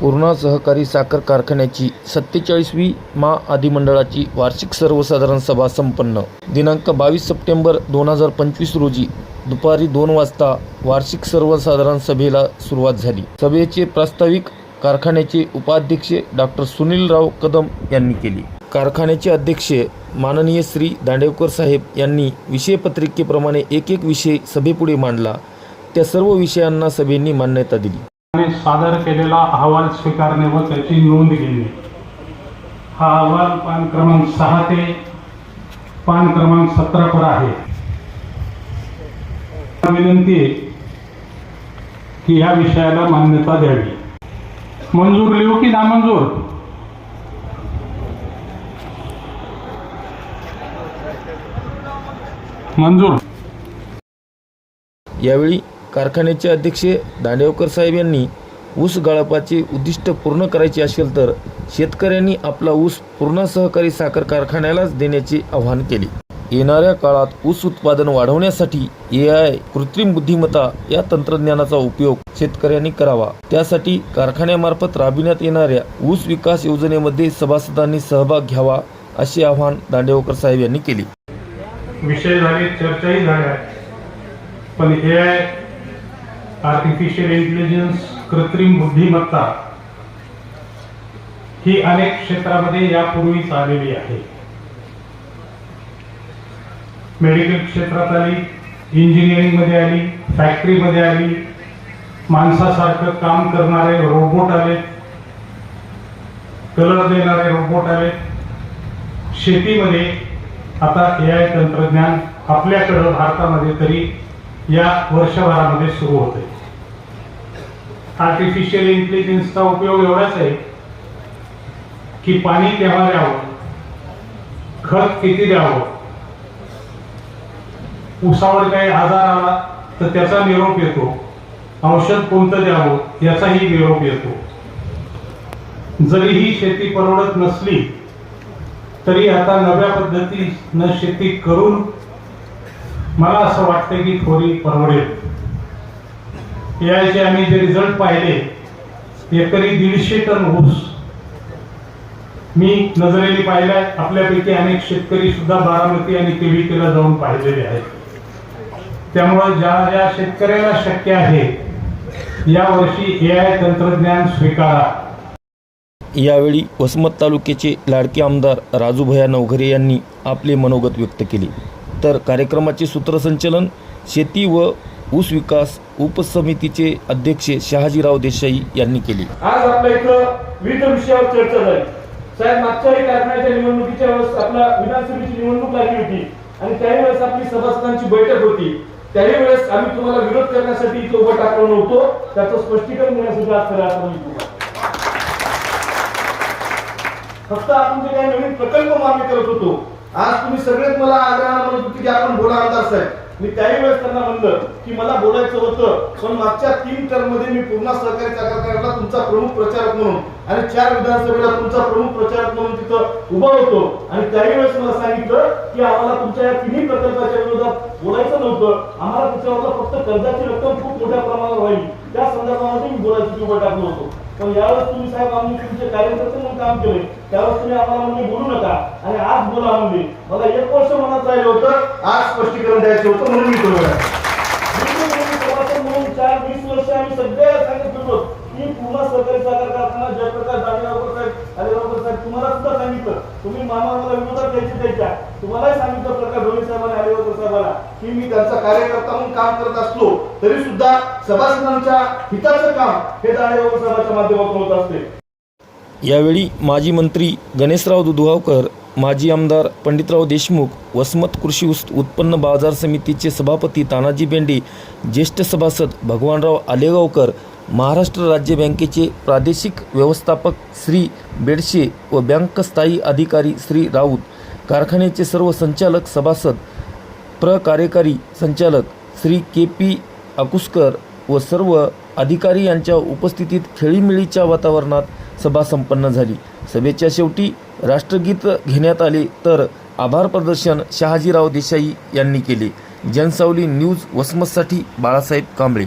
पूर्णा सहकारी साखर कारखान्याची सत्तेचाळीसवी मा आदिमंडळाची वार्षिक सर्वसाधारण सभा संपन्न. दिनांक बावीस सप्टेंबर दोन हजार पंचवीस रोजी दुपारी दोन वाजता वार्षिक सर्वसाधारण सभेला सुरुवात झाली. सभेचे प्रास्ताविक कारखान्याचे उपाध्यक्ष डॉक्टर सुनीलराव कदम यांनी केली. कारखान्याचे अध्यक्ष माननीय श्री दांडेवकर साहेब यांनी विषयपत्रिकेप्रमाणे एक एक विषय सभेपुढे मांडला. त्या सर्व विषयांना सभेंनी मान्यता दिली. सादर केलेला अहवाल स्वीकारणे व त्याची नोंद घेणे हा अहवाल पान क्रमांक सहा ते पान क्रमांक सतरा पर आहे. विनंती आहे की या विषयाला मान्यता द्यावी. मंजूर लिहू की नामंजूर मंजूर. यावेळी कारखान्याचे अध्यक्ष दांडेवकर साहेब यांनी ऊस गाळपाचे उद्दिष्ट पूर्ण करायचे असेल तर शेतकऱ्यांनी आपला ऊस पूर्ण सहकारी साखर कारखान्यालाच देण्याचे आवाहन केले. येणाऱ्या काळात ऊस उत्पादन वाढवण्यासाठी ए आय कृत्रिम बुद्धिमत्ता या तंत्रज्ञानाचा उपयोग शेतकऱ्यांनी करावा. त्यासाठी कारखान्यामार्फत राबविण्यात येणाऱ्या ऊस विकास योजनेमध्ये सभासदांनी सहभाग घ्यावा असे आवाहन दांडेवकर साहेब यांनी केले. विषय झाले चर्चाही झाल्या. पण ए आय आर्टिफिशियल इंटेलिजन्स कृत्रिम बुद्धिमत्ता ही अनेक क्षेत्रामध्ये यापूर्वीच आलेली आहे. मेडिकल क्षेत्रात आली इंजिनिअरिंगमध्ये आली फॅक्टरीमध्ये आली माणसासारखं काम करणारे रोबोट आले कलर देणारे रोबोट आले. शेतीमध्ये आता ए आय तंत्रज्ञान आपल्याकडं भारतामध्ये तरी या वर्षभरामध्ये सुरू होते. आर्टिफिशियल इंटेलिजन्सचा उपयोग एवढाच आहे की पाणी केव्हा द्यावं खत किती द्यावं उसावर काही आजार आला तर त्याचा निरोप येतो औषध कोणतं द्यावं याचाही निरोप येतो. जरी ही शेती परवडत नसली तरी आता नव्या पद्धतीनं शेती करून मला असं वाटतं की थोडी परवडेल. याचे आम्ही जे रिझल्ट पाहिले एकरी दीडशे टन ऊस मी नजरेने पाहिलाय. आपल्यापैकी अनेक शेतकरी सुद्धा बारामती आणि केविकेला जाऊन पाहिलेले आहेत. त्यामुळे ज्या ज्या शेतकऱ्याला शक्य आहे यावर्षी ए आय तंत्रज्ञान स्वीकारा. यावेळी वसमत तालुक्याचे लाडके आमदार राजूभया नवघरे यांनी आपले मनोगत व्यक्त केले. तर कार्यक्रमाचे सूत्रसंचलन शेती व ऊस विकास उपसमितीचे अध्यक्ष शहाजीराव देसाई यांनी केले. आज आपल्या इथं विविध विषयावर चर्चा झाली. साहेब मागच्याही कारखान्याच्या निवडणुकीच्या वेळेस आपल्या विधानसभेची निवडणूक लागली होती आणि त्याही वेळेस आपली सभासदांची बैठक होती. त्याही वेळेस आम्ही तुम्हाला विरोध करण्यासाठी इथं उभं टाकलो नव्हतो. त्याचं स्पष्टीकरण देण्यासाठी आज खरं आपण फक्त आपण जे काही नवीन प्रकल्प मान्य करत होतो आज तुम्ही सगळेच मला आग्रहानं म्हणत होते की आपण बोला आमदार साहेब. मी त्याही वेळेस त्यांना म्हणलं की मला बोलायचं होतं पण मागच्या तीन टर्ममध्ये मी पूर्ण सहकारी साखर तुमचा प्रमुख प्रचारक म्हणून आणि चार विधानसभेला तुमचा प्रमुख प्रचारक म्हणून तिथं उभा होतो. आणि त्याही वेळेस मला सांगितलं की आम्हाला तुमच्या या तिन्ही प्रकल्पाच्या विरोधात बोलायचं नव्हतं. आम्हाला त्याच्यावरला फक्त कर्जाची रक्कम खूप मोठ्या प्रमाणावर राहील. त्या संदर्भामध्ये मी बोलायची उभं टाकलो होतो. पण यावेळेस तुम्ही साहेब आम्ही तुमचे कार्यकर्ते म्हणून काम केले. त्यावेळेस तुम्ही आम्हाला म्हणजे बोलू नका. आणि आज बोला मला एक वर्ष मनात राहिलं होतं आज स्पष्टीकरण द्यायचं होतं म्हणून मी करूया म्हणून चार वीस वर्ष आम्ही सगळ्या सांगत होतो. की पुन्हा सहकारी साखर कारखाना जयप्रकाश दांडेगावकर साहेब अलिगावकर साहेब तुम्हाला सुद्धा सांगितलं. तुम्ही मामा मला विरोधात द्यायची द्यायच्या तुम्हालाही सांगितलं प्रकाश धोनी साहेबांना अलिगावकर साहेबांना की मी त्यांचा कार्यकर्ता म्हणून काम करत असलो तरी सुद्धा सभासदांच्या हिताचं काम हे दांडेगावकर साहेबांच्या माध्यमातून होत असते. यावेळी माजी मंत्री गणेशराव दुधगावकर माजी आमदार पंडितराव देशमुख वसमत कृषी उत्पन्न बाजार समितीचे सभापती तानाजी बेंडे ज्येष्ठ सभासद भगवानराव आलेगावकर महाराष्ट्र राज्य बँकेचे प्रादेशिक व्यवस्थापक श्री बेडशे व बँक स्थायी अधिकारी श्री राऊत कारखान्याचे सर्व संचालक सभासद प्रकार्यकारी संचालक श्री के पी अकुस्कर व सर्व अधिकारी यांच्या उपस्थितीत खेळीमेळीच्या वातावरणात सभा संपन्न झाली. सभेच्या शेवटी राष्ट्रगीत घेण्यात आले तर आभार प्रदर्शन शहाजीराव देसाई यांनी केले. जनसावली न्यूज वसमतसाठी बाळासाहेब कांबळे.